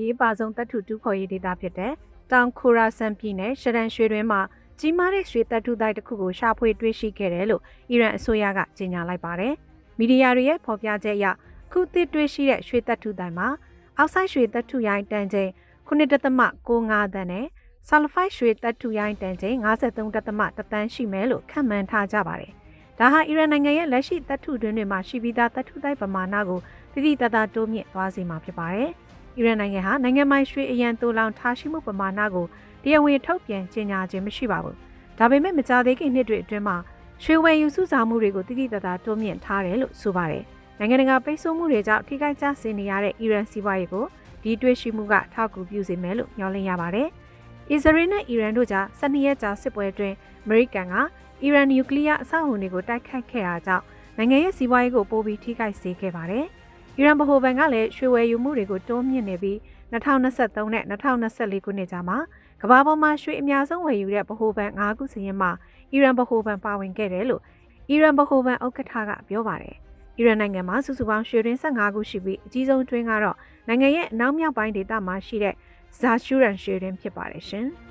ရေးပါဆုံးတပ်ထုတူးဖော်ရေးဒေသဖြစ်တဲ့တောင်ခိုရာဆန်ပြည်နယ်ရှရန်ရွှေတွင်မှာကြီးမားတဲ့ရွှေတပ်ထုတိုက်တစ်ခုကိုရှာဖွေတွေ့ရှိခဲ့တယ်လို့အီရန်အစိုးရကကြေညာလိုက်ပါတယ်။မီဒီယာတွေရဲ့ဖော်ပြချက်အရခုသစ်တွေ့ရှိတဲ့ရွှေတပ်ထုတိုက်မှာအောက်ဆိုင်ရွှေတပ်ထုရိုင်းတန်ချိန်9.65တန်းနဲ့ဆာလ်ဖိုက်ရွှေတပ်ထုရိုင်းတန်ချိန်53.1တန်းရှိမယ်လို့ခန့်မှန်းထားကြပါတယ်။ဒါဟာအီရန်နိုင်ငံရဲ့လက်ရှိတပ်ထုတွင်းတွေမှာရှိပြီးသားတပ်ထုတိုက်ပမာဏကိုတိတိတတ်တာတိုးမြင့်သွားစေမှာဖြစ်ပါတယ်။ အီရန်နိုင်ငံဟာနိုင်ငံပိုင်ရွှေအရန်တိုးလောင်ထားရှိမှုပမာဏကိုတရားဝင်ထုတ်ပြန်ကြေညာခြင်းမရှိပါဘူး။ဒါပေမဲ့မကြသေးခင်နှစ်တွေအတွင်းမှာရွှေဝယ်ယူစုဆောင်မှုတွေကိုတိတိတတ်တာတိုးမြင့်ထားတယ်လို့ဆိုပါတယ်။နိုင်ငံတကာပိတ်ဆို့မှုတွေကြောင့်ထိခိုက်ကျဆင်းနေရတဲ့အီရန်စီးပွားရေးကိုဒီတွေ့ရှိမှုကထောက်ကူပြုစေမယ်လို့မျှော်လင့်ရပါတယ်။အစ္စရေးနဲ့အီရန်တို့ကြား12ရက်ကြာစစ်ပွဲအတွင်းအမေရိကန်ကအီရန်နျူကလ িয়ার အဆောက်အုံတွေကိုတိုက်ခတ်ခဲ့တာကြောင့်နိုင်ငံရဲ့စီးပွားရေးကိုပိုပြီးထိခိုက်စေခဲ့ပါတယ်။ အီရန်ဗဟိုဘဏ်ကလည်းရွှေဝယ်ယူမှုတွေကိုတိုးမြင့်နေပြီး2023နဲ့2024ခုနှစ်ကြားမှာကမ္ဘာပေါ်မှာရွှေအများဆုံးဝယ်ယူတဲ့ဗဟိုဘဏ်၅ခုစီရင်မှာအီရန်ဗဟိုဘဏ်ပါဝင်ခဲ့တယ်လို့အီရန်ဗဟိုဘဏ်ဥက္ကဋ္ဌကပြောပါတယ်။အီရန်နိုင်ငံမှာစုစုပေါင်းရွှေရင်း15ခုရှိပြီးအကြီးဆုံးတွင်းကတော့နိုင်ငံရဲ့အနောက်မြောက်ပိုင်းဒေသမှာရှိတဲ့ဇာရှူရန်ရွှေရင်းဖြစ်ပါတယ်ရှင်။